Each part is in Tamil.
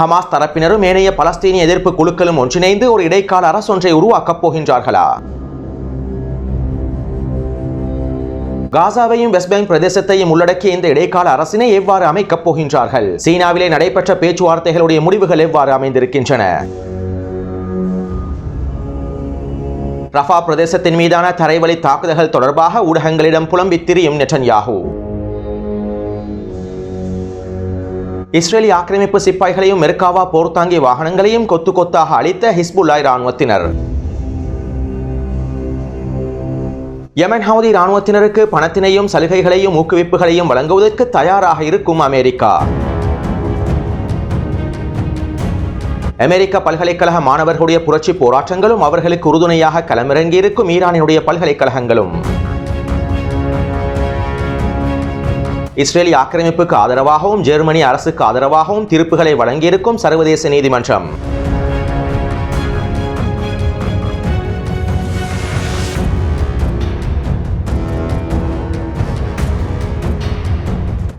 ஹமாஸ் தரப்பினரும் ஏனைய பலஸ்தீனிய எதிர்ப்பு குழுக்களும் ஒன்றிணைந்து ஒரு இடைக்கால அரசொன்றை உருவாக்கப் போகின்றார்களா? காசாவையும் வெஸ்ட் பேங்க் பிரதேசத்தையும் உள்ளடக்கிய இந்த இடைக்கால அரசினை எவ்வாறு அமைக்கப் போகின்றார்கள்? சீனாவிலே நடைபெற்ற பேச்சுவார்த்தைகளுடைய முடிவுகள் எவ்வாறு அமைந்திருக்கின்றன? ரஃபா பிரதேசத்தின் மீதான தரைவழி தாக்குதல்கள் தொடர்பாக ஊடகங்களிடம் புலம்பித் திரியும் நெட்டன்யாகு. இஸ்ரேலி ஆக்கிரமிப்பு சிப்பாய்களையும் மெர்காவா போர்த்தாங்கிய வாகனங்களையும் கொத்து கொத்தாக அளித்த ஹிஸ்புல்லாய் இராணுவத்தினர். யமன் ஹவுதி இராணுவத்தினருக்கு பணத்தினையும் சலுகைகளையும் ஊக்குவிப்புகளையும் வழங்குவதற்கு தயாராக இருக்கும் அமெரிக்கா. அமெரிக்க பல்கலைக்கழக மாணவர்களுடைய புரட்சி போராட்டங்களும் அவர்களுக்கு உறுதுணையாக களமிறங்கியிருக்கும் ஈரானினுடைய பல்கலைக்கழகங்களும். இஸ்ரேலி ஆக்கிரமிப்புக்கு ஆதரவாகவும் ஜெர்மனி அரசுக்கு ஆதரவாகவும் தீர்ப்புகளை வழங்கியிருக்கும் சர்வதேச நீதிமன்றம்.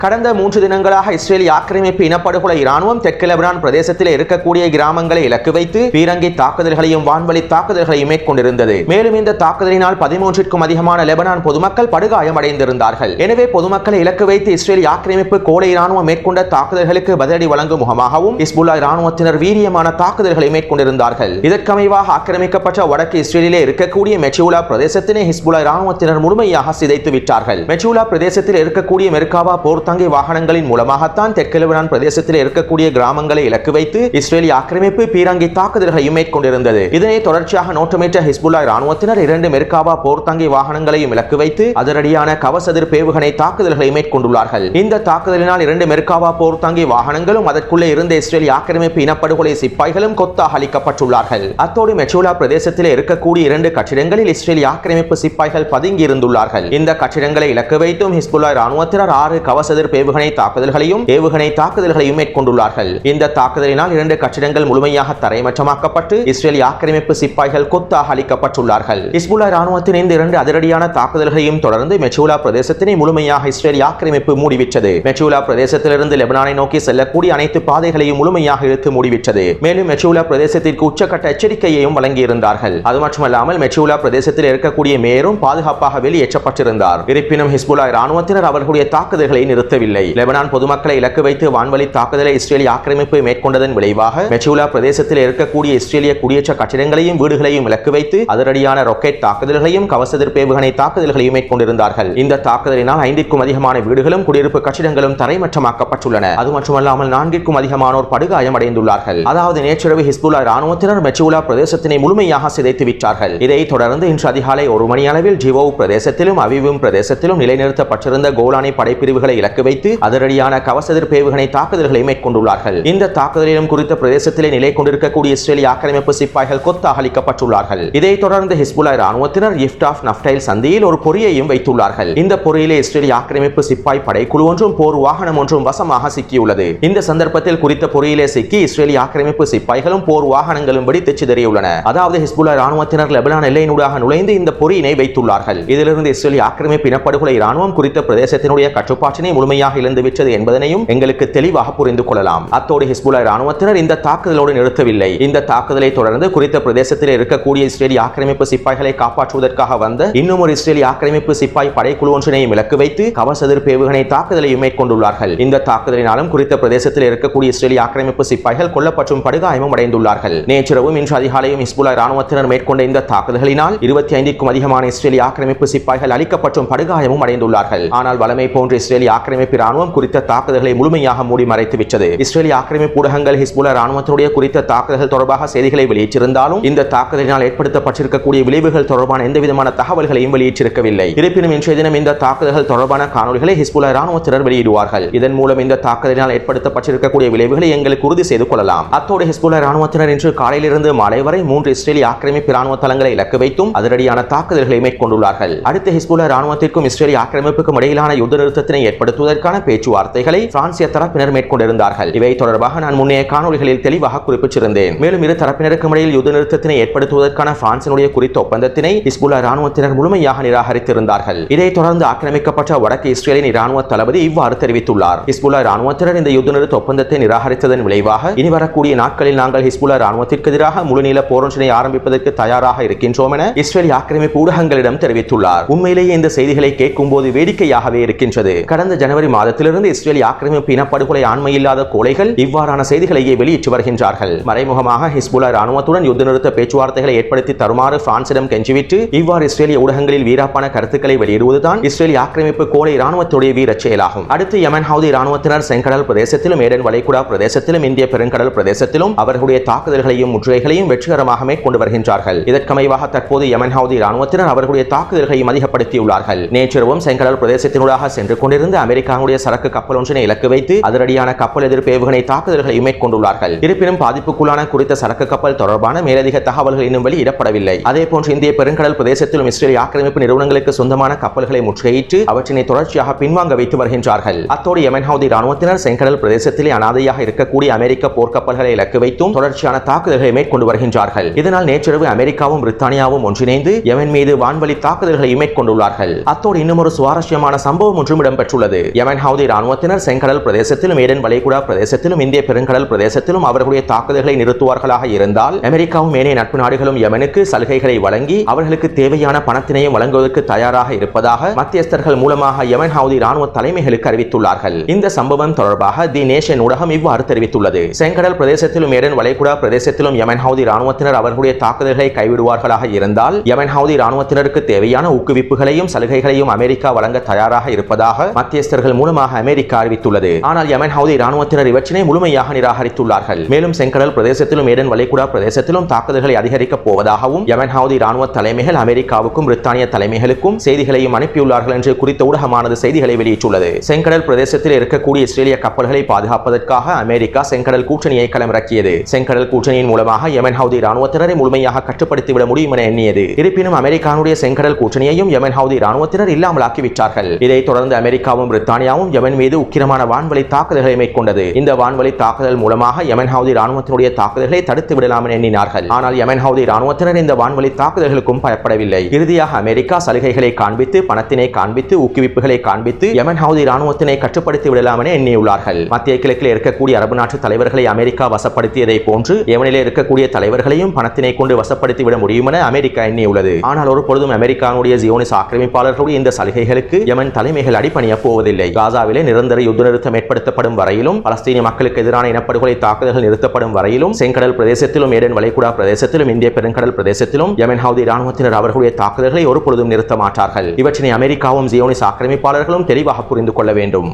கடந்த மூன்று தினங்களாக இஸ்ரேலி ஆக்கிரமிப்பு இனப்படுகொலை இராணுவம் தெற்கு லெபனான் பிரதேசத்தில் இருக்கக்கூடிய கிராமங்களை இலக்கு வைத்து பீரங்கி தாக்குதல்களையும் வான்வழி தாக்குதல்களையும் மேற்கொண்டிருந்தது. மேலும் இந்த தாக்குதலினால் பதிமூன்றிற்கும் அதிகமான லெபனான் பொதுமக்கள் படுகாயமடைந்திருந்தார்கள் எனவே பொதுமக்களை இலக்கு வைத்து இஸ்ரேலி ஆக்கிரமிப்பு கோலை இராணுவம் மேற்கொண்ட தாக்குதல்களுக்கு பதிலடி வழங்கும் முகமாகவும் இஸ்புல்லா இராணுவத்தினர் வீரியமான தாக்குதல்களை மேற்கொண்டிருந்தார்கள். இதற்கமைவாக ஆக்கிரமிக்கப்பட்ட வடக்கு இஸ்ரேலிலே இருக்கக்கூடிய மெச்சூலா பிரதேசத்தினை ஹிஸ்புல்லா இராணுவத்தினர் முழுமையாக சிதைத்து விட்டார்கள் மெச்சூலா பிரதேசத்தில் இருக்கக்கூடிய மெர்காவா போர் தாங்கி வாகனங்களின் மூலமாகத்தான் தெற்கு லெபனான் பிரதேசத்தில் இருக்கக்கூடிய கிராமங்களை இலக்கு வைத்து இஸ்ரேலி ஆக்கிரமிப்பு பீரங்கி தாக்குதல்களையும் மேற்கொண்டிருந்தது. இதனை தொடர்ச்சியாக நோட்டமேற்ற ஹிஸ்புல்லா ராணுவத்தினர் இரண்டு மெர்காவா போர்தாங்கி வாகனங்களையும் இலக்கு வைத்து அதிரடியான கவசதிர் பேவுகணை தாக்குதல்களை மேற்கொண்டுள்ளார்கள். இந்த தாக்குதலினால் இரண்டு மெர்காவா போர்தாங்கி வாகனங்களும் அதற்குள்ளே இருந்த இஸ்ரேலி ஆக்கிரமிப்பு இனப்படுகொலை சிப்பாய்களும் கொத்தாக அளிக்கப்பட்டுள்ளார்கள். அத்தோடு மெச்சூலா பிரதேசத்தில் இருக்கக்கூடிய இரண்டு கட்டிடங்களில் இஸ்ரேலி ஆக்கிரமிப்பு சிப்பாய்கள் பதுங்கி இருந்துள்ளார்கள் இந்த கட்டிடங்களை இலக்கு வைத்தும் ஹிஸ்புல்லா ராணுவத்தினர் ஆறு கவசதிர் ஏவுகணை தாக்குதல்களையும் ஏவுகணை தாக்குதல்களையும் மேற்கொண்டுள்ளார்கள். இந்த தாக்குதலினால் இரண்டு கட்டிடங்கள் முழுமையாக தரைமற்றமாக்கப்பட்டு இஸ்ரேல் ஆக்கிரமிப்பு சிப்பாய்கள் கொத்தாக அளிக்கப்பட்டுள்ளார்கள். இஸ்புல்லா ராணுவத்தின் இந்த இரண்டு அதிரடியான தாக்குதல்களையும் தொடர்ந்து மெச்சூலா பிரதேசத்தினை முழுமையாக இஸ்ரேல் ஆக்கிரமிப்பு மூடிவிட்டது. மெச்சூலா பிரதேசத்திலிருந்து லெபனானை நோக்கி செல்லக்கூடிய அனைத்து பாதைகளையும் முழுமையாக இழுத்து மூடிவிட்டது. மேலும் மெச்சூலா பிரதேசத்திற்கு உச்சக்கட்ட எச்சரிக்கையையும் வழங்கியிருந்தார்கள். அது மட்டுமல்லாமல் மெச்சூலா பிரதேசத்தில் இருக்கக்கூடிய மேயரும் பாதுகாப்பாக வெளியேற்றப்பட்டிருந்தார். இருப்பினும் ஹிஸ்புல்லா ராணுவத்தினர் அவர்களுடைய தாக்குதல்களை நிறுத்தவில்லை. லெபனான் பொதுமக்களை இலக்கு வைத்து வான்வழி தாக்குதலை இஸ்ரேலிய ஆக்கிரமிப்பு மேற்கொண்டதன் விளைவாக மெச்சூலா பிரதேசத்தில் இருக்கக்கூடிய இஸ்ரேலிய குடியேற்ற கட்டிடங்களையும் வீடுகளையும் இலக்கு வைத்து அதிரடியான ராக்கெட் தாக்குதல்களையும் கவச பேவுகணை தாக்குதல்களையும் மேற்கொண்டிருந்தார்கள். இந்த தாக்குதலினால் ஐந்திற்கும் அதிகமான வீடுகளும் குடியிருப்பு கட்டிடங்களும் தரைமட்டமாக்கப்பட்டுள்ளன. அது மட்டுமல்லாமல் நான்கிற்கும் அதிகமானோர் படுகாயம் அடைந்துள்ளார்கள் அதாவது நேற்றிரவு ஹிஸ்புல்லா ராணுவத்தினர் மெச்சூலா பிரதேசத்தினை முழுமையாக சிதைத்து விட்டார்கள். இதைத் தொடர்ந்து இன்று அதிகாலை ஒரு மணி அளவில் ஜிவோ பிரதேசத்திலும் அவிவும் பிரதேசத்திலும் நிலைநிறுத்தப்பட்டிருந்த கோலானி படைப்பிரிவுகளை இலக்கு வைத்து அதிரடியான கவசதிர் பேவுகணை தாக்குதல்களை மேற்கொண்டுள்ளார்கள். இந்த தாக்குதலிலும் குறித்த பிரதேசத்திலே நிலை கொண்டிருக்கக்கூடிய இஸ்ரேலிய ஆக்கிரமிப்பு சிப்பாய்கள் கொத்தாக அளிக்கப்பட்டுள்ளார்கள் இதைத் தொடர்ந்து ஹிஸ்புல்லா ராணுவத்தினர் இஃப்டாப் நப்டைல் சந்தியில் ஒரு பொறியையும் வைத்துள்ளார்கள். இந்த பொறியிலே இஸ்ரேலிய ஆக்கிரமிப்பு சிப்பாய் படைக்குழு ஒன்றும் போர் வாகனம் ஒன்றும் வசமாக சிக்கியுள்ளது. இந்த சந்தர்ப்பத்தில் குறித்த பொறியிலே சிக்கி இஸ்ரேலிய ஆக்கிரமிப்பு சிப்பாய்களும் போர் வாகனங்களும் வெடித்து சிதறியுள்ளன. அதாவது ஹிஸ்புல்லா ராணுவத்தினர் லெபனான் எல்லையினூடாக நுழைந்து இந்த பொறியினை வைத்துள்ளார்கள். இதிலிருந்து இஸ்ரேலிய ஆக்கிரமிப்பு இனப்படுகொலை ராணுவம் குறித்த பிரதேசத்தினுடைய கட்டுப்பாட்டினை முழுமையாக இழந்துவிட்டது என்பதனையும் எங்களுக்கு தெளிவாக புரிந்து கொள்ளலாம். அத்தோடு ஹிஸ்புல்லா ராணுவத்தினர் இந்த தாக்குதலோடு நிறுத்தவில்லை. இந்த தாக்குதலை தொடர்ந்து குறித்த பிரதேசத்தில் இருக்கக்கூடிய இஸ்ரேலிய ஆக்கிரமிப்பு சிப்பாய்களை காப்பாற்றுவதற்காக வந்த இன்னும் ஒரு இஸ்ரேலிய ஆக்கிரமிப்பு சிப்பாய் படைக்குழு ஒன்றினையும் இலக்கு வைத்து கவசதிர் பேவுகணை தாக்குதலையும் மேற்கொண்டுள்ளார்கள். இந்த தாக்குதலினாலும் குறித்த பிரதேசத்தில் இருக்கக்கூடிய இஸ்ரேலிய ஆக்கிரமிப்பு சிப்பாய்கள் கொல்லப்பட்டும் படுகாயமும் அடைந்துள்ளார்கள். நேற்றிரவும் இன்று அதிகாலையும் இஸ்புல்லா ராணுவத்தினர் மேற்கொண்ட இந்த தாக்குதல்களினால் இருபத்தி ஐந்துக்கும் அதிகமான இஸ்ரேலிய ஆக்கிரமிப்பு சிப்பாய்கள் அளிக்கப்பட்டும் படுகாயமும் அடைந்துள்ளார்கள். ஆனால் வளமை போன்ற இஸ்ரேலிய ஆக்கிரமிப்பு ராணுவம் குறித்த தாக்குதல்களை முழுமையாக மூடி மறைத்து விட்டது. இஸ்ரேலிய ஆக்கிரமிப்பு ஊடகங்கள் ஹிஸ்புல்லா ராணுவத்தினுடைய குறித்த தாக்குதல்கள் தொடர்பாக செய்திகளை வெளியிட்டிருந்தாலும் இந்த தாக்குதலினால் ஏற்படுத்தப்பட்டிருக்கக்கூடிய விளைவுகள் தொடர்பான எந்த விதமான தகவல்களையும் வெளியிட்டிருக்கவில்லை. இருப்பினும் இன்றைய தினம் இந்த தாக்குதல்கள் தொடர்பான காணொலிகளை ஹிஸ்புல்லா ராணுவத்தினர் வெளியிடுவார்கள். இதன் மூலம் இந்த தாக்குதலினால் ஏற்படுத்தப்பட்டிருக்கக்கூடிய விளைவுகளை எங்களுக்கு உறுதி செய்து கொள்ளலாம். அத்தோடு ஹிஸ்புல்லா ராணுவத்தினர் இன்று காலையிலிருந்து மாலை வரை மூன்று இஸ்ரேலிய ஆக்கிரமிப்பு ராணுவ தளங்களை இலக்கு வைத்தும் அதிரடியான தாக்குதல்களை மேற்கொண்டுள்ளார்கள். அடுத்த ஹிஸ்புல்லா ராணுவத்திற்கும் இஸ்ரேலிய ஆக்கிரமிப்புக்கும் இடையிலான யுத்த நிறுத்தத்தினை ஏற்படுத்தும் நடத்துவதற்கான பேச்சுவார்த்தைகளை பிரான்சிய தரப்பினர் மேற்கொண்டிருந்தார்கள். இவை தொடர்பாக நான் முன்னைய காணொலிகளில் தெளிவாக குறிப்பிட்டிருந்தேன் மேலும் இரு தரப்பினருக்கும் இடையில் யுத்த நிறுத்தத்தினை ஏற்படுத்துவதற்கான பிரான்சினுடைய குறித்த ஒப்பந்தத்தினை இஸ்புல்லா ராணுவத்தினர் முழுமையாக நிராகரித்திருந்தார்கள். இதைத் தொடர்ந்து ஆக்கிரமிக்கப்பட்ட வடக்கு இஸ்ரேலின் இராணுவ தளபதி இவ்வாறு தெரிவித்துள்ளார். ஹிஸ்புல்லா ராணுவத்தினர் இந்த யுத்த நிறுத்த ஒப்பந்தத்தை நிராகரித்ததன் விளைவாக இனி வரக்கூடிய நாட்களில் நாங்கள் ஹிஸ்புல்லா ராணுவத்திற்கு எதிராக முழுநீள போரொன்றினை ஆரம்பிப்பதற்கு தயாராக இருக்கின்றோம் என இஸ்ரேல் ஆக்கிரமிப்பு ஊடகங்களிடம் தெரிவித்துள்ளார். உண்மையிலேயே இந்த செய்திகளை கேட்கும் போது வேடிக்கையாகவே இருக்கின்றது. கடந்த ஜனவரி மாதத்திலிருந்து இஸ்ரேல் ஆக்கிரமிப்பு இனப்படுகொலை ஆண்மை இல்லாத கொலைகள் இவ்வாறான செய்திகளையே வெளியிட்டு வருகின்றார்கள். மறைமுகமாக ஹிஸ்புல்லா ராணுவத்துடன் யுத்த நிறுத்த பேச்சுவார்த்தைகளை ஏற்படுத்தி தருமாறு பிரான்சிடம் கெஞ்சிவிட்டு இவ்வாறு இஸ்ரேலிய ஊடகங்களில் வீராப்பான கருத்துக்களை வெளியிடுவதுதான் இஸ்ரேலிய ஆக்கிரமிப்பு கோலை ராணுவத்துடைய வீரச் செயலாகும். அடுத்து யமன் ஹவுதி ராணுவத்தினர் செங்கடல் பிரதேசத்திலும் ஏடன் வளைகுடா பிரதேசத்திலும் இந்திய பெருங்கடல் பிரதேசத்திலும் அவர்களுடைய தாக்குதல்களையும் முற்றுகைகளையும் வெற்றிகரமாக மேற்கொண்டு வருகின்றார்கள். இதற்கமைவாக தற்போது யமன் ஹவுதி ராணுவத்தினர் அவர்களுடைய தாக்குதல்களையும் அதிகப்படுத்தியுள்ளார்கள். நேற்றிரவும் செங்கடல் பிரதேசத்தினூடாக சென்று கொண்டிருந்த அமெரிக்க அமெரிக்காவுடைய சரக்கு கப்பல் ஒன்றினை இலக்கு வைத்து அதிரடியான கப்பல் எதிர்ப்பு ஏவுகணை தாக்குதல்களை மேற்கொண்டுள்ளார்கள். இருப்பினும் பாதிப்புக்குள்ளான குறித்த சரக்கு கப்பல் தொடர்பான மேலதிக தகவல்கள் இன்னும் வெளியிடப்படவில்லை. அதேபோன்று இந்திய பெருங்கடல் பிரதேசத்திலும் இஸ்ரேல் ஆக்கிரமிப்பு நிறுவனங்களுக்கு சொந்தமான கப்பல்களை முற்றுகையிட்டு அவற்றினை தொடர்ச்சியாக பின்வாங்க வைத்து வருகின்றார்கள். அத்தோடு யமன் ஹவுதி ராணுவத்தினர் செங்கடல் பிரதேசத்திலே அனாதையாக இருக்கக்கூடிய அமெரிக்க போர்க்கப்பல்களை இலக்கு வைத்தும் தொடர்ச்சியான தாக்குதல்களை மேற்கொண்டு வருகின்றார்கள். இதனால் நேற்றிரவு அமெரிக்காவும் பிரித்தானியாவும் ஒன்றிணைந்து யமன் மீது வான்வழி தாக்குதல்களை மேற்கொண்டுள்ளார்கள். அத்தோடு இன்னும் ஒரு சுவாரஸ்யமான சம்பவம் ஒன்றும் இடம்பெற்றுள்ளது. யமன் ஹவுதி ராணுவத்தினர் செங்கடல் பிரதேசத்திலும் ஏடன் வளைகுடா பிரதேசத்திலும் இந்திய பெருங்கடல் பிரதேசத்திலும் அவர்களுடைய தாக்குதல்களை நிறுத்துவார்களாக இருந்தால் அமெரிக்காவும் ஏனைய நட்பு நாடுகளும் யமனுக்கு சலுகைகளை வழங்கி அவர்களுக்கு தேவையான பணத்தினையும் வழங்குவதற்கு தயாராக இருப்பதாக மத்தியஸ்தர்கள் மூலமாக யமன் ஹவுதி ராணுவ தலைமைகளுக்கு அறிவித்துள்ளார்கள். இந்த சம்பவம் தொடர்பாக தி நேஷன் ஊடகம் இவ்வாறு தெரிவித்துள்ளது. செங்கடல் பிரதேசத்திலும் ஏடன் வளைகுடா பிரதேசத்திலும் யமன் ஹவுதி ராணுவத்தினர் அவர்களுடைய தாக்குதல்களை கைவிடுவார்களாக இருந்தால் யமன் ஹவுதி ராணுவத்தினருக்கு தேவையான ஊக்குவிப்புகளையும் சலுகைகளையும் அமெரிக்கா வழங்க தயாராக இருப்பதாக மத்தியஸ்தர்கள் மூலமாக அமெரிக்கா அறிவித்துள்ளது. ஆனால் யமன் ஹவுதி ராணுவத்தினர் இவற்றினை முழுமையாக நிராகரித்துள்ளார்கள். மேலும் செங்கடல் பிரதேசத்திலும் ஏடன் வளைகுடா பிரதேசத்திலும் தாக்குதல்களை அதிகரிக்கப் போவதாகவும் யமன் ஹவுதி ராணுவ தலைமைகள் அமெரிக்காவுக்கும் பிரித்தானிய தலைமைகளுக்கும் செய்திகளையும் அனுப்பியுள்ளார்கள் என்று குறித்த ஊடகமானது செய்திகளை வெளியிட்டுள்ளது. செங்கடல் பிரதேசத்தில் இருக்கக்கூடிய இஸ்ரேலிய கப்பல்களை பாதுகாப்பதற்காக அமெரிக்கா செங்கடல் கூட்டணியை களமிறக்கியது செங்கடல் கூட்டணியின் மூலமாக யமன் ஹவுதி ராணுவத்தினரை முழுமையாக கட்டுப்படுத்திவிட முடியும் என எண்ணியது. இருப்பினும் அமெரிக்காவுடைய செங்கடல் கூட்டணியையும் யமன் ஹவுதி ராணுவத்தினர் இல்லாமலாக்கி விட்டார்கள் இதைத் தொடர்ந்து அமெரிக்காவும் பிரித்தானியாவும் யமன் மீது உக்கிரமான வான்வழி தாக்குதல்களை மேற்கொண்டது. இந்த வான்வழி தாக்குதல் மூலமாக யமன் ஹவுதி ராணுவத்தினுடைய தாக்குதல்களை தடுத்து விடலாம் என எண்ணினார்கள். ஆனால் யமன் ஹவுதி ராணுவத்தினர் இந்த வான்வழி தாக்குதல்களுக்கும் பயப்படவில்லை. இறுதியாக அமெரிக்கா சலுகைகளை காண்பித்து பணத்தினை காண்பித்து ஊக்குவிப்புகளை காண்பித்து யமன் ஹவுதி ராணுவத்தினை கட்டுப்படுத்தி விடலாம் என எண்ணியுள்ளார்கள். மத்திய கிழக்கில் இருக்கக்கூடிய அரபு நாட்டு தலைவர்களை அமெரிக்கா வசப்படுத்தியதை போன்று யமனில் இருக்கக்கூடிய தலைவர்களையும் பணத்தினை கொண்டு வசப்படுத்தி விட முடியும் என அமெரிக்கா எண்ணியுள்ளது. ஆனால் ஒரு பொழுதும் அமெரிக்காவுடைய ஜியோனிஸ் ஆக்கிரமிப்பாளர்களுடைய இந்த சலுகைகளுக்கு யமன் தலைமைகள் அடிப்பணிய போவதில்லை. காசாவிலே நிரந்தர யுத்த நிறுத்தம் ஏற்படுத்தப்படும் வரையிலும் பலஸ்தீனிய மக்களுக்கு எதிரான இனப்படுகொலை தாக்குதல்கள் நிறுத்தப்படும் வரையிலும் செங்கடல் பிரதேசத்திலும் ஏடன் வளைகுடா பிரதேசத்திலும் இந்திய பெருங்கடல் பிரதேசத்திலும் யமன் ஹவுதி ராணுவத்தினர் அவர்களுடைய தாக்குதல்களை ஒரு பொழுதும் நிறுத்த மாட்டார்கள் இவற்றினை அமெரிக்காவும் ஜியோனிஸ் ஆக்கிரமிப்பாளர்களும் தெளிவாக புரிந்து கொள்ள வேண்டும்.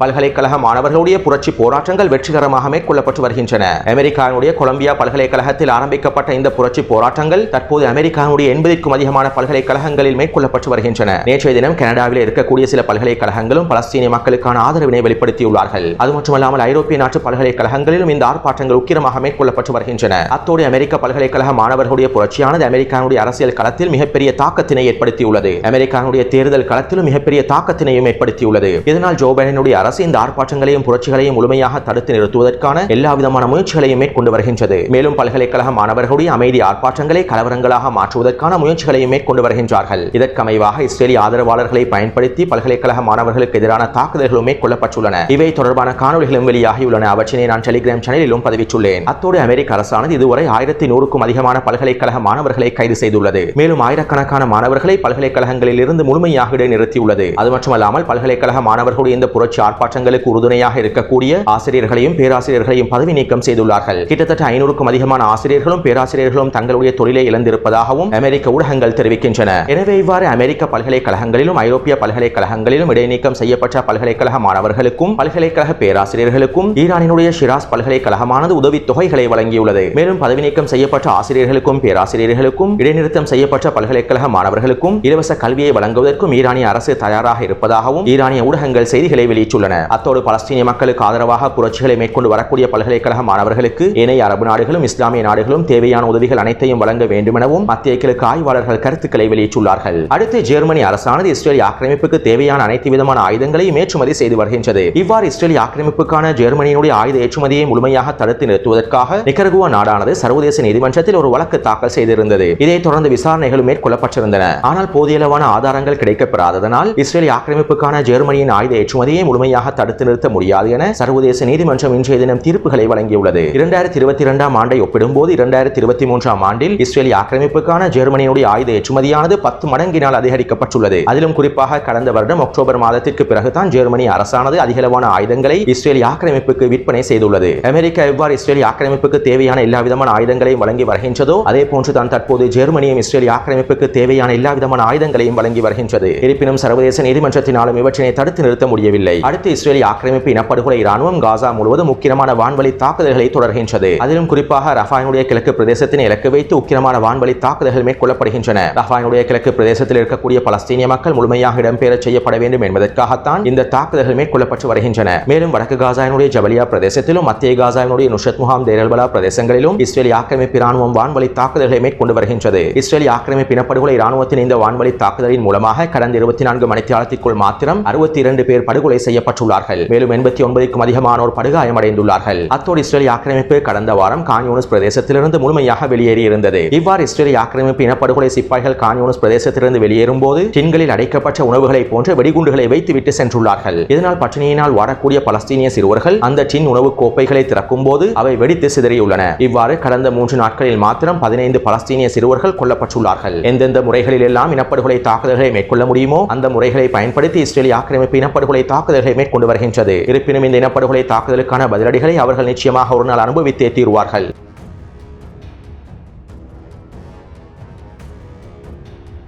பல்கலைக்கழக மாணவர்களுடைய புரட்சி போராட்டங்கள் வெற்றிகரமாக மேற்கொள்ளப்பட்டு வருகின்றன. அமெரிக்காவினுடைய கொலம்பியா பல்கலைக்கழகத்தில் ஆரம்பிக்கப்பட்ட இந்த புரட்சி போராட்டங்கள் தற்போது அமெரிக்காவினுடைய எண்பதுக்கும் அதிகமான பல்கலைக்கழகங்களில் மேற்கொள்ளப்பட்டு வருகின்றன. நேற்றைய தினம் கனடாவில் இருக்கக்கூடிய சில பல்கலைக்கழகங்களும் பலஸ்தீனிய மக்களுக்கான ஆதரவினை வெளிப்படுத்தியுள்ளார்கள். அது மட்டுமல்லாமல் ஐரோப்பிய நாட்டு பல்கலைக்கழகங்களிலும் இந்த ஆர்ப்பாட்டங்கள் உக்கிரமாக மேற்கொள்ளப்பட்டு வருகின்றன. அத்தோடு அமெரிக்க பல்கலைக்கழக மாணவர்களுடைய புரட்சியானது அமெரிக்காவுடைய அரசியல் களத்தில் மிகப்பெரிய தாக்கத்தினை ஏற்படுத்தியுள்ளது. அமெரிக்காவுடைய தேர்தல் களத்திலும் மிகப்பெரிய தாக்கத்தினையும் ஏற்படுத்தியுள்ளது. இதனால் ஜோ பைடனுடைய அரசு இந்த ஆர்ப்பாட்டங்களையும் புரட்சிகளையும் முழுமையாக தடுத்து நிறுத்துவதற்கான எல்லா விதமான முயற்சிகளையும் மேற்கொண்டு வருகின்றது. மேலும் பல்கலைக்கழக மாணவர்களுடைய அமைதி ஆர்ப்பாட்டங்களை கலவரங்களாக மாற்றுவதற்கான முயற்சிகளையும் மேற்கொண்டு வருகின்றார்கள். இதற்கமைவாக இஸ்ரேலிய ஆதரவாளர்களை பயன்படுத்தி பல்கலைக்கழக மாணவர்களுக்கு எதிரான தாக்குதல்களும் மேற்கொள்ளப்பட்டுள்ளன. இவை தொடர்பான காணொலிகளும் வெளியாகியுள்ளன. அவற்றினை நான் டெலிகிராம் சேனலிலும் பதிவிட்டுள்ளேன். அத்தோடு அமெரிக்க அரசானது இதுவரை ஆயிரத்தி நூறுக்கும் அதிகமான பல்கலைக்கழக மாணவர்களை கைது செய்துள்ளது. மேலும் ஆயிரக்கணக்கான மாணவர்களை பல்கலைக்கழகங்களில் இருந்து முழுமையாக நிறுத்தியுள்ளது அது மட்டுமல்லாமல் பல்கலைக்கழக மாணவர்களுடைய இந்த புரட்சி ஆர்ப்பாட்டங்களுக்கு உறுதுணையாக இருக்கக்கூடிய ஆசிரியர்களையும் பேராசிரியர்களையும் பதவி நீக்கம் செய்துள்ளார்கள். கிட்டத்தட்ட ஐநூறுக்கும் அதிகமான ஆசிரியர்களும் பேராசிரியர்களும் தங்களுடைய தொழிலை இழந்திருப்பதாகவும் அமெரிக்க ஊடகங்கள் தெரிவிக்கின்றன. எனவே இவ்வாறு அமெரிக்க பல்கலைக்கழகங்களிலும் ஐரோப்பிய பல்கலைக்கழகங்களிலும் இடைநீக்கம் செய்யப்பட்ட பல்கலைக்கழக மாணவர்களுக்கும் பல்கலைக்கழக பேராசிரியர்களுக்கும் ஈரானினுடைய ஷிராஸ் பல்கலைக்கழகமானது உதவி தொகைகளை வழங்கியுள்ளது. மேலும் பதவி நீக்கம் செய்யப்பட்ட ஆசிரியர்களுக்கும் பேராசிரியர்களுக்கும் இடைநிறுத்தம் செய்யப்பட்ட பல்கலைக்கழக மாணவர்களுக்கும் இலவச கல்வியை வழங்குவதற்கும் ஈரானிய அரசு தயாராக இருப்பதாகவும் ஈரானிய ஊடகங்கள் செய்திகளை வெளியிட்டுள்ளன. தெரிவித்துள்ளன. அத்தோடு பலஸ்தீனிய மக்களுக்கு ஆதரவாக புரட்சிகளை மேற்கொண்டு வரக்கூடிய பல்கலைக்கழக மாணவர்களுக்கு ஏனைய அரபு நாடுகளும் இஸ்லாமிய நாடுகளும் தேவையான உதவிகள் அனைத்தையும் வழங்க வேண்டும் எனவும் மத்திய கிழக்கு ஆய்வாளர்கள் கருத்துக்களை வெளியிட்டுள்ளார்கள். அடுத்து ஜெர்மனி அரசானது இஸ்ரேல் ஆக்கிரமிப்புக்கு தேவையான அனைத்து விதமான ஆயுதங்களையும் ஏற்றுமதி செய்து வருகின்றது. இவ்வாறு இஸ்ரேல் ஆக்கிரமிப்புக்கான ஜெர்மனியினுடைய ஆயுத ஏற்றுமதியை முழுமையாக தடுத்து நிறுத்துவதற்காக நிகரகுவா நாடானது சர்வதேச நீதிமன்றத்தில் ஒரு வழக்கு தாக்கல் செய்திருந்தது. இதைத் தொடர்ந்து விசாரணைகள் மேற்கொள்ளப்பட்டிருந்தன. ஆனால் போதியளவான ஆதாரங்கள் கிடைக்கப்பெறாததனால் இஸ்ரேல் ஆக்கிரமிப்புக்கான ஜெர்மனியின் ஆயுத ஏற்றுமதியை முழுமையாக தடுத்து நிறுத்த முடியாது என சர்வதேச நீதிமன்றம் இன்றைய தினம் தீர்ப்புகளை வழங்கியுள்ளது. இரண்டாயிரத்தி இருபத்தி இரண்டாம் ஆண்டை ஒப்பிடும்போது இரண்டாயிரத்தி இருபத்தி மூன்றாம் ஆண்டில் இஸ்ரேல் ஆக்கிரமிப்புக்கான ஜெர்மனியுடைய ஆயுத ஏற்றுமதியானது பத்து மடங்கினால் அதிகரிக்கப்பட்டுள்ளது. அதிலும் குறிப்பாக கடந்த வருடம் அக்டோபர் மாதத்திற்கு பிறகுதான் ஜெர்மனி அரசானது அதிகளவான ஆயுதங்களை இஸ்ரேல் ஆக்கிரமிப்புக்கு விற்பனை செய்துள்ளது. அமெரிக்கா எவ்வாறு இஸ்ரேல் ஆக்கிரமிப்புக்கு தேவையான எல்லா விதமான ஆயுதங்களையும் வழங்கி வருகின்றதோ அதே போன்று தான் தற்போது ஜெர்மனியும் இஸ்ரேல் ஆக்கிரமிப்புக்கு தேவையான எல்லா விதமான ஆயுதங்களையும் வழங்கி வருகின்றது. இருப்பினும் சர்வதேச நீதிமன்றத்தினாலும் இவற்றினை தடுத்து நிறுத்த முடியவில்லை. அடுத்த இஸ்ரேல் ஆக்கிரமிப்பு இனப்படுகொலை இராணுவம் காசா முழுவதும் முக்கியமான வான்வழி தாக்குதல்களை தொடர்கின்றது. அதிலும் குறிப்பாக ரஃபாயினுடைய கிழக்கு பிரதேசத்தினை இலக்கு வைத்து உக்கிரமான வான்வழி தாக்குதல்கள் மேற்கொள்ளப்படுகின்றன. ரஃபாயினுடைய கிழக்கு பிரதேசத்தில் இருக்கக்கூடிய பலஸ்தீனிய மக்கள் முழுமையாக இடம்பெற செய்யப்பட வேண்டும் என்பதற்காகத்தான் இந்த தாக்குதல்கள் மேற்கொள்ளப்பட்டு வருகின்றன. மேலும் வடக்கு காசாவினுடைய ஜபலியா பிரதேசத்திலும் மத்திய காசாவினுடைய நுஷத் முகாம் தேரல்பலா பிரதேசங்களிலும் இஸ்ரேலிய ஆக்கிரமிப்பு இராணுவம் வான்வழி தாக்குதல்களை மேற்கொண்டு வருகின்றது இஸ்ரேலிய ஆக்கிரமிப்பு இனப்படுகொலை இராணுவத்தின் இந்த வான்வழி தாக்குதலின் மூலமாக கடந்த இருபத்தி நான்கு மணித்தியாலத்திற்குள் மாத்திரம் அறுபத்தி இரண்டு பேர் படுகொலை செய்யப்பட்டுள்ளார்கள் மேலும் எண்பத்தி ஒன்பதுக்கும் அதிகமானோர் படுகாயமடைந்துள்ளார்கள். அத்தோடு இஸ்ரேலிய ஆக்கிரமிப்பு கடந்த வாரம் கான்யூனிஸ் பிரதேசத்திலிருந்து முழுமையாக வெளியேறியிருந்தது இவ்வாறு இஸ்ரேலிய ஆக்கிரமிப்பு இனப்படுகொலை சிப்பாய்கள் கான்யூனிஸ் பிரதேசத்திலிருந்து வெளியேறும் போது டின்களில் அடைக்கப்பட்ட உணவுகளை போன்ற வெடிகுண்டுகளை வைத்துவிட்டு சென்றுள்ளார்கள். இதனால் பட்டினியினால் வாடக்கூடிய பலஸ்தீனிய சிறுவர்கள் அந்த டின் உணவு கோப்பைகளை திறக்கும் போது அவை வெடித்து சிதறியுள்ளன. இவ்வாறு கடந்த மூன்று நாட்களில் மாத்திரம் பதினைந்து பலஸ்தீனிய சிறுவர்கள் கொல்லப்பட்டுள்ளார்கள். எந்தெந்த முறைகளில் எல்லாம் இனப்படுகொலை தாக்குதல்களை மேற்கொள்ள முடியுமோ அந்த முறைகளை பயன்படுத்தி இஸ்ரேலிய ஆக்கிரமிப்பு இனப்படுகொலை தாக்குதல்களை மேற்கொண்டு வருகின்றது. இருப்பினும் இந்த இனப்படுகொலை தாக்குதலுக்கான பதிலடிகளை அவர்கள் நிச்சயமாக ஒரு நாள் அனுபவித்தே தீர்வார்கள்.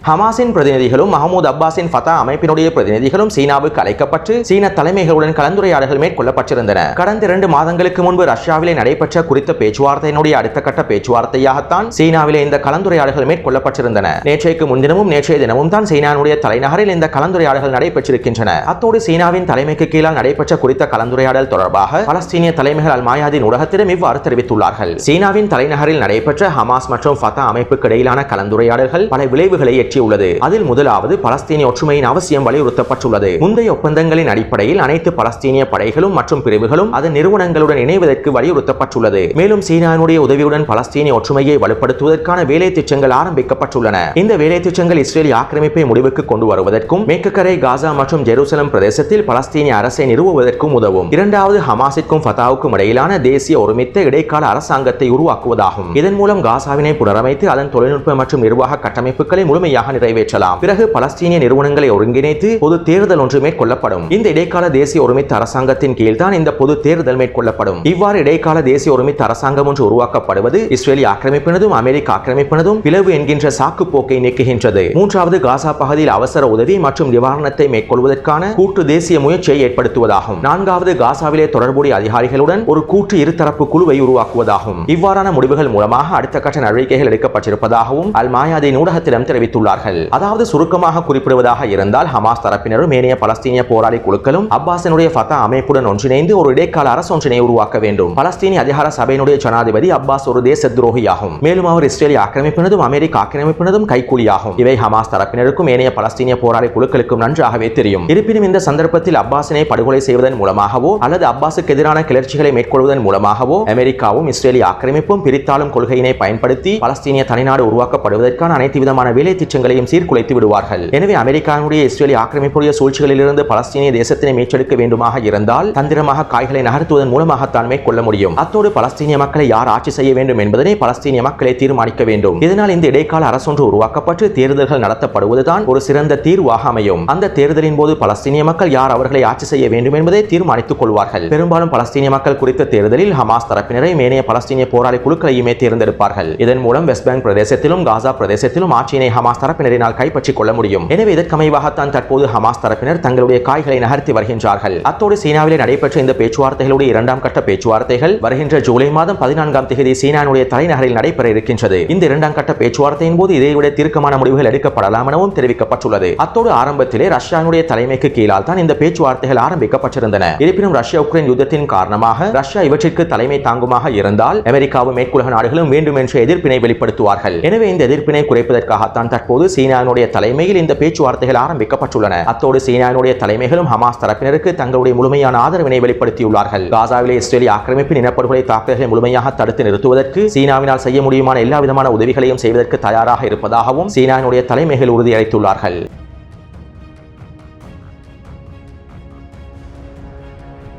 ஹமாஸின் பிரதிநிதிகளும் மஹமூத் அப்பாஸின் ஃபதா அமைப்பினுடைய பிரதிநிதிகளும் சீனாவுக்கு அழைக்கப்பட்டு சீன தலைமைகளுடன் கலந்துரையாடல்கள் மேற்கொள்ளப்பட்டிருந்தன. கடந்த இரண்டு மாதங்களுக்கு முன்பு ரஷ்யாவிலே நடைபெற்ற குறித்த பேச்சுவார்த்தையினுடைய அடுத்த கட்ட பேச்சுவார்த்தையாகத்தான் சீனாவிலே இந்த கலந்துரையாடல்கள் மேற்கொள்ளப்பட்டிருந்தன. நேற்றைக்கு முன்தினமும் நேற்றைய தினமும் தான் சீனாவுடைய தலைநகரில் இந்த கலந்துரையாடல்கள் நடைபெற்றிருக்கின்றன. அத்தோடு சீனாவின் தலைமைக்கு கீழால் நடைபெற்ற குறித்த கலந்துரையாடல் தொடர்பாக பலஸ்தீனிய தலைமைகள் அல்மாயாதின் ஊடகத்திடம் இவ்வாறு தெரிவித்துள்ளார்கள். சீனாவின் தலைநகரில் நடைபெற்ற ஹமாஸ் மற்றும் ஃபதா அமைப்புக்கு இடையிலான கலந்துரையாடல்கள் பல விளைவுகளை எட்டியுள்ளது அதில் முதலாவது பலஸ்தீனிய ஒற்றுமையின் அவசியம் வலியுறுத்தப்பட்டுள்ளது. முந்தைய ஒப்பந்தங்களின் அடிப்படையில் அனைத்து பலஸ்தீனிய படைகளும் மற்றும் பிரிவுகளும் அதன் நிறுவனங்களுடன் இணைவதற்கு வலியுறுத்தப்பட்டுள்ளது. மேலும் சீனாவினுடைய உதவியுடன் பலஸ்தீனிய ஒற்றுமையை வலுப்படுத்துவதற்கான வேலை திட்டங்கள் ஆரம்பிக்கப்பட்டுள்ளன. இந்த வேலை திட்டங்கள் இஸ்ரேல் ஆக்கிரமிப்பை முடிவுக்கு கொண்டு வருவதற்கும் மேற்குக்கரை காசா மற்றும் ஜெருசலம் பிரதேசத்தில் பலஸ்தீனிய அரசை நிறுவுவதற்கும் உதவும். இரண்டாவது ஹமாசிற்கும் ஃபதாவுக்கும் இடையிலான தேசிய ஒருமித்த இடைக்கால அரசாங்கத்தை உருவாக்குவதாகும். இதன் மூலம் காசாவினை புனரமைத்து அதன் தொழில்நுட்ப மற்றும் நிர்வாக கட்டமைப்புகளை முழுமையாக நிறைவேற்றலாம். பிறகு பலஸ்தீனிய நிறுவனங்களை ஒருங்கிணைத்து பொது தேர்தல் ஒன்று மேற்கொள்ளப்படும். இந்த இடைக்கால தேசிய ஒருமித்த அரசாங்கத்தின் கீழ் தான் இந்த பொது தேர்தல் மேற்கொள்ளப்படும். இவ்வாறு இடைக்கால தேசிய ஒருமித்த அரசாங்கம் ஒன்று உருவாக்கப்படுவது இஸ்ரேலி ஆக்கிரமிப்பினதும் அமெரிக்க ஆக்கிரமிப்பினதும் பிளவு என்கின்ற சாக்கு போக்கை நீக்குகின்றது. மூன்றாவது காசா பகுதியில் அவசர உதவி மற்றும் நிவாரணத்தை மேற்கொள்வதற்கான கூட்டு தேசிய முயற்சியை ஏற்படுத்துவதாகும். நான்காவது காசாவிலே தொடர்புடைய அதிகாரிகளுடன் ஒரு கூட்டு இருதரப்பு குழுவை உருவாக்குவதாகும். இவ்வாறான முடிவுகள் மூலமாக அடுத்த கட்ட நடவடிக்கைகள் எடுக்கப்பட்டிருப்பதாகவும் அல் மாயாதின் ஊடகத்திடம் தெரிவித்துள்ளார்கள் அதாவது சுருக்கமாக குறிப்பிடுவதாக இருந்தால் ஹமாஸ் தரப்பினரும் ஏனைய பலஸ்தீனிய போராளி குழுக்களும் அப்பாஸினுடைய ஃபத்தா அமைப்புடன் ஒன்றிணைந்து ஒரு இடைக்கால அரசு ஒன்றினை உருவாக்க வேண்டும். பலஸ்தீனிய அதிகார சபையினுடைய ஜனாதிபதி அப்பாஸ் ஒரு தேச துரோகியாகும். மேலும் அவர் இஸ்ரேலிய ஆக்கிரமிப்பினதும் அமெரிக்க ஆக்கிரமிப்பினதும் கைக்கூலியாகும் இவை ஹமாஸ் தரப்பினருக்கும் ஏனைய பலஸ்தீனிய போராளி குழுக்களுக்கும் நன்றாகவே தெரியும். இருப்பினும் இந்த சந்தர்ப்பத்தில் அப்பாஸினை படுகொலை செய்வதன் மூலமாகவோ அல்லது அப்பாஸுக்கு எதிரான கிளர்ச்சிகளை மேற்கொள்வதன் மூலமாகவோ அமெரிக்காவும் இஸ்ரேலிய ஆக்கிரமிப்பும் பிரித்தாளும் கொள்கையினை பயன்படுத்தி பலஸ்தீனிய தனிநாடு உருவாக்கப்படுவதற்கான அனைத்து விதமான வேலை விஷயங்களையும் சீர்குலைத்து விடுவார்கள். எனவே அமெரிக்காவுடைய இஸ்ரேலி ஆக்கிரமிப்புடைய சூழ்ச்சிகளிலிருந்து பலஸ்தீனிய தேசத்தினை மீட்டெடுக்க வேண்டுமாக இருந்தால் தந்திரமாக காய்களை நகர்த்துவதன் மூலமாகத்தான் மேற்கொள்ள முடியும். அத்தோடு பலஸ்தீனிய மக்களை யார் ஆட்சி செய்ய வேண்டும் என்பதனை பலஸ்தீனிய மக்களை தீர்மானிக்க வேண்டும். இதனால் இந்த இடைக்கால அரசொன்று உருவாக்கப்பட்டு தேர்தல்கள் நடத்தப்படுவதுதான் ஒரு சிறந்த தீர்வாக அமையும். அந்த தேர்தலின் போது பலஸ்தீனிய மக்கள் யார் அவர்களை ஆட்சி செய்ய வேண்டும் என்பதை தீர்மானித்துக் கொள்வார்கள். பெரும்பாலும் பலஸ்தீனிய மக்கள் குறித்த தேர்தலில் ஹமாஸ் தரப்பினரை மேனைய பலஸ்தீனிய போராளி குழுக்களையுமே தேர்ந்தெடுப்பார்கள். இதன் மூலம் வெஸ்ட் பேங்க் பிரதேசத்திலும் காசா பிரதேசத்திலும் ஆட்சியினை ஹமாஸ் தரப்பினரினால் கைப்பற்றிக் கொள்ள முடியும். எனவே இதற்கமைவாகத்தான் தற்போது ஹமாஸ் தரப்பினர் தங்களுடைய காய்களை நகர்த்தி வருகின்றார்கள். அத்தோடு சீனாவிலே நடைபெற்ற இந்த பேச்சுவார்த்தைகளுடைய இரண்டாம் கட்ட பேச்சுவார்த்தைகள் வருகின்ற ஜூலை மாதம் பதினான்காம் தேதி சீனாவுடைய தலைநகரில் நடைபெற இருக்கின்றது. இந்த இரண்டாம் கட்ட பேச்சுவார்த்தையின் போது இதைவிட தீர்க்கமான முடிவுகள் எடுக்கப்படலாம் எனவும் தெரிவிக்கப்பட்டுள்ளது. அத்தோடு ஆரம்பத்திலே ரஷ்யாவுடைய தலைமைக்கு கீழால் தான் இந்த பேச்சுவார்த்தைகள் ஆரம்பிக்கப்பட்டிருந்தன. இருப்பினும் ரஷ்யா உக்ரைன் யுத்தத்தின் காரணமாக ரஷ்யா இவற்றிற்கு தலைமை தாங்குமாக இருந்தால் அமெரிக்காவும் மேற்குலக நாடுகளும் வேண்டும் என்ற எதிர்ப்பினை வெளிப்படுத்துவார்கள். எனவே இந்த எதிர்ப்பினை குறைப்பதற்காகத்தான் தற்போது சீனாவினுடைய தலைமையில் இந்த பேச்சுவார்த்தைகள் ஆரம்பிக்கப்பட்டுள்ளன. அத்தோடு சீனாவினுடைய தலைமைகளும் ஹமாஸ் தரப்பினருக்கு தங்களுடைய முழுமையான ஆதரவினை வெளிப்படுத்தியுள்ளார்கள். காசாவிலே இஸ்ரேலிய ஆக்கிரமிப்பின் இனப்படுகொலை தாக்குதல்களை முழுமையாக தடுத்து நிறுத்துவதற்கு சீனாவினால் செய்ய முடியுமான எல்லா விதமான உதவிகளையும் செய்வதற்கு தயாராக இருப்பதாகவும் சீனாவினுடைய தலைமைகள் உறுதியளித்துள்ளார்கள்.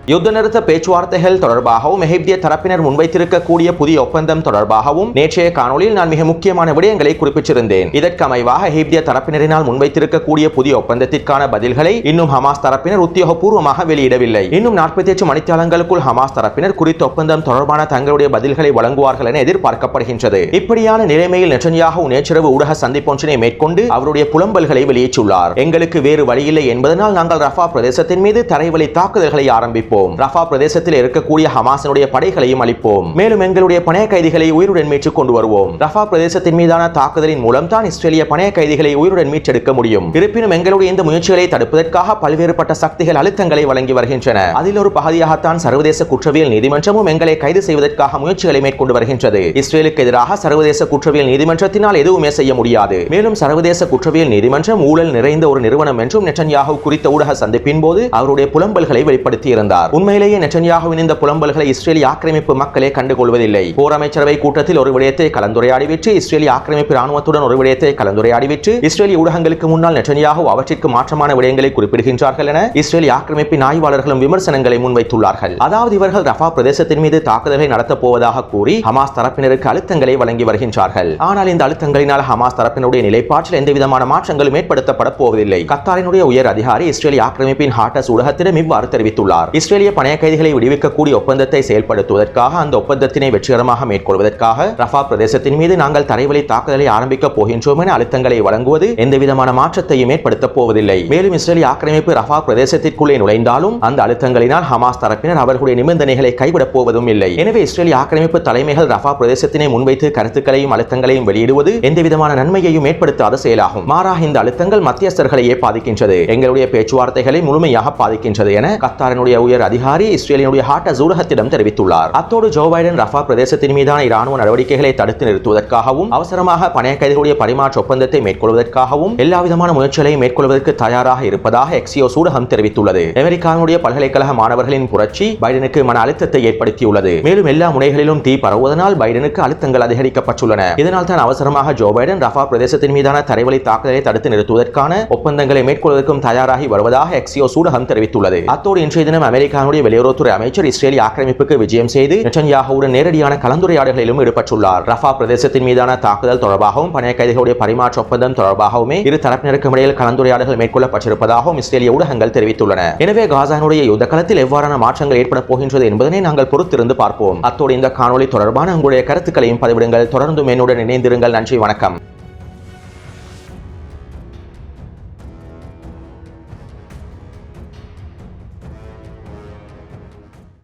யுத்த நிறுத்த பேச்சுவார்த்தைகள் தொடர்பாகவும் எகிப்திய தரப்பினர் முன்வைத்திருக்கக்கூடிய புதிய ஒப்பந்தம் தொடர்பாகவும் நேற்றைய காணொலியில் நான் மிக முக்கியமான விடயங்களை குறிப்பிட்டிருந்தேன். இதற்கமைவாக எகிப்திய தரப்பினரினால் முன்வைத்திருக்கக்கூடிய புதிய ஒப்பந்தத்திற்கான பதில்களை இன்னும் ஹமாஸ் தரப்பினர் உத்தியோகபூர்வமாக வெளியிடவில்லை. இன்னும் நாற்பத்தி எட்டு மணித்தியாலங்களுக்குள் ஹமாஸ் தரப்பினர் குறித்த ஒப்பந்தம் தொடர்பான தங்களுடைய பதில்களை வழங்குவார்கள் என எதிர்பார்க்கப்படுகின்றது. இப்படியான நிலைமையில் நெட்டன்யாகு நேற்றிரவு ஊடக சந்திப்பொன்றினை மேற்கொண்டு அவருடைய புலம்பல்களை வெளியிட்டுள்ளார். எங்களுக்கு வேறு வழியில்லை என்பதனால் நாங்கள் ரஃபா பிரதேசத்தின் மீது தரைவழி தாக்குதல்களை ஆரம்பிப்போம். அளிப்போம் ரஃபா பிரதேசத்தில் இருக்கக்கூடிய ஹமாசனுடைய படைகளையும் அளிப்போம் மேலும் எங்களுடைய பணைய கைதிகளை உயிருடன் மீட்டுக் கொண்டு வருவோம். ரஃபா பிரதேசத்தின் மீதான தாக்குதலின் மூலம் தான் இஸ்ரேலிய பணைய கைதிகளை உயிருடன் மீட்டெடுக்க முடியும். இருப்பினும் எங்களுடைய இந்த முயற்சிகளை தடுப்பதற்காக பல்வேறுபட்ட சக்திகள் அழுத்தங்களை வழங்கி வருகின்றன. அதில் ஒரு பகுதியாகத்தான் சர்வதேச குற்றவியல் நீதிமன்றமும் எங்களை கைது செய்வதற்காக முயற்சிகளை மேற்கொண்டு வருகின்றது. இஸ்ரேலுக்கு எதிராக சர்வதேச குற்றவியல் நீதிமன்றத்தினால் எதுவுமே செய்ய முடியாது. மேலும் சர்வதேச குற்றவியல் நீதிமன்றம் ஊழல் நிறைந்த ஒரு நிறுவனம் என்றும் நெட்டன்யாகு குறித்த ஊடக சந்திப்பின் போது அவருடைய புலம்பல்களை வெளிப்படுத்தியிருந்தார். உண்மையிலேயே நெட்டன்யாகுவின் இந்த புலம்பல்களை இஸ்ரேலிய ஆக்கிரமிப்பு மக்களே கண்டுகொள்வதில்லை. போர் அமைச்சரவை கூட்டத்தில் ஒரு விடயத்தை கலந்துரையாடிவிட்டு இஸ்ரேலிய ஆக்கிரமிப்பு ராணுவத்துடன் ஒரு விடயத்தை கலந்துரையாடிவிட்டு இஸ்ரேலிய ஊடகங்களுக்கு முன்னால் நெட்டன்யாகு அவற்றிற்கு மாற்றமான விடயங்களை குறிப்பிடுகின்றார்கள் என இஸ்ரேலிய ஆக்கிரமிப்பின் ஆய்வாளர்களும் விமர்சனங்களை முன்வைத்துள்ளார்கள். அதாவது இவர்கள் ரஃபா பிரதேசத்தின் மீது தாக்குதலை நடத்தப் போவதாக கூறி ஹமாஸ் தரப்பினருக்கு அழுத்தங்களை வழங்கி வருகின்றார்கள். ஆனால் இந்த அழுத்தங்களினால் ஹமாஸ் தரப்பினுடைய நிலைப்பாட்டில் எந்தவிதமான மாற்றங்களும் ஏற்படுத்தப்பட போவதில்லை. கத்தாரினுடைய உயர் அதிகாரி இஸ்ரேலிய ஆக்கிரமிப்பின் ஹாட்டஸ் ஊடகத்திடம் இவ்வாறு தெரிவித்துள்ளார். இஸ்ரேலிய பணைய கைதிகளை விடுவிக்கக்கூடிய ஒப்பந்தத்தை செயல்படுத்துவதற்காக அந்த ஒப்பந்தத்தினை வெற்றிகரமாக மேற்கொள்வதற்காக ரஃபா பிரதேசத்தின் மீது நாங்கள் தரைவழி தாக்குதலை ஆரம்பிக்கப் போகின்றோம் என அழுத்தங்களை வழங்குவது எந்த விதமான மாற்றத்தையும் ஏற்படுத்தப் போவதில்லை. மேலும் இஸ்ரேலிய ஆக்கிரமிப்பு ரஃபா பிரதேசத்திற்குள்ளே நுழைந்தாலும் அந்த அழுத்தங்களினால் ஹமாஸ் தரப்பினர் அவர்களுடைய நிபந்தனைகளை கைவிடப் போவதும் இல்லை. எனவே இஸ்ரேலிய ஆக்கிரமிப்பு தலைமைகள் ரஃபா பிரதேசத்தினை முன்வைத்து கருத்துக்களையும் அழுத்தங்களையும் வெளியிடுவது எந்த விதமான நன்மையையும் ஏற்படுத்தாத செயலாகும். மாறாக இந்த அழுத்தங்கள் மத்தியஸ்தர்களையே பாதிக்கின்றது. எங்களுடைய பேச்சுவார்த்தைகளை முழுமையாக பாதிக்கின்றது என கத்தாரினுடைய உயர் அதிகாரி இஸ்ரேலினுடைய ஹாட்டஸ் ஊடகத்திடம் தெரிவித்துள்ளார். அத்தோடு ஜோ பைடன் ரஃபா பிரதேசத்தின் மீதான இராணுவ நடவடிக்கைகளை தடுத்து நிறுத்துவதற்காகவும் அவசரமாக பணைய கைதிகளுடைய பரிமாற்ற ஒப்பந்தத்தை மேற்கொள்வதற்காகவும் எல்லா விதமான முயற்சிகளையும் மேற்கொள்வதற்கு தயாராக இருப்பதாக எக்ஸியோ ஊடகம் தெரிவித்துள்ளது. அமெரிக்காவினுடைய பல்கலைக்கழக மாணவர்களின் புரட்சி பைடனுக்கு மன அழுத்தத்தை ஏற்படுத்தியுள்ளது. மேலும் எல்லா முனைகளிலும் தீ பரவுவதனால் பைடனுக்கு அழுத்தங்கள் அதிகரிக்கப்பட்டுள்ளன. இதனால் தான் அவசரமாக ஜோ பைடன் ரஃபா பிரதேசத்தின் மீதான தரைவழி தாக்குதலை தடுத்து நிறுத்துவதற்கான ஒப்பந்தங்களை மேற்கொள்வதற்கும் தயாராகி வருவதாக எக்ஸியோ ஊடகம் தெரிவித்துள்ளது. அத்தோடு இன்றைய தினம் அமெரிக்க அமெரிக்காவுடைய வெளியுறவுத்துறை அமைச்சர் இஸ்ரேலிய ஆக்கிரமிப்புக்கு விஜயம் செய்து நெட்டன்யாகுவுடன் நேரடியான கலந்துரையாடல்களிலும் ஈடுபட்டுள்ளார். ரஃபா பிரதேசத்தின் மீதான தாக்குதல் தொடர்பாகவும் பணைய கைதிகளுடைய பரிமாற்ற ஒப்பந்தம் தொடர்பாகவுமே இரு தரப்பினருக்கும் இடையில் கலந்துரையாடல்கள் மேற்கொள்ளப்பட்டிருப்பதாகவும் இஸ்ரேலிய ஊடகங்கள் தெரிவித்துள்ளன. எனவே காசானுடைய யுத்த களத்தில் எவ்வாறான மாற்றங்கள் ஏற்பட போகின்றது என்பதனை நாங்கள் பொறுத்திருந்து பார்ப்போம். அத்தோடு இந்த காணொலி தொடர்பான உங்களுடைய கருத்துக்களையும் பதிவிடுங்கள். தொடர்ந்து என்னுடன் இணைந்திருங்கள். நன்றி வணக்கம்.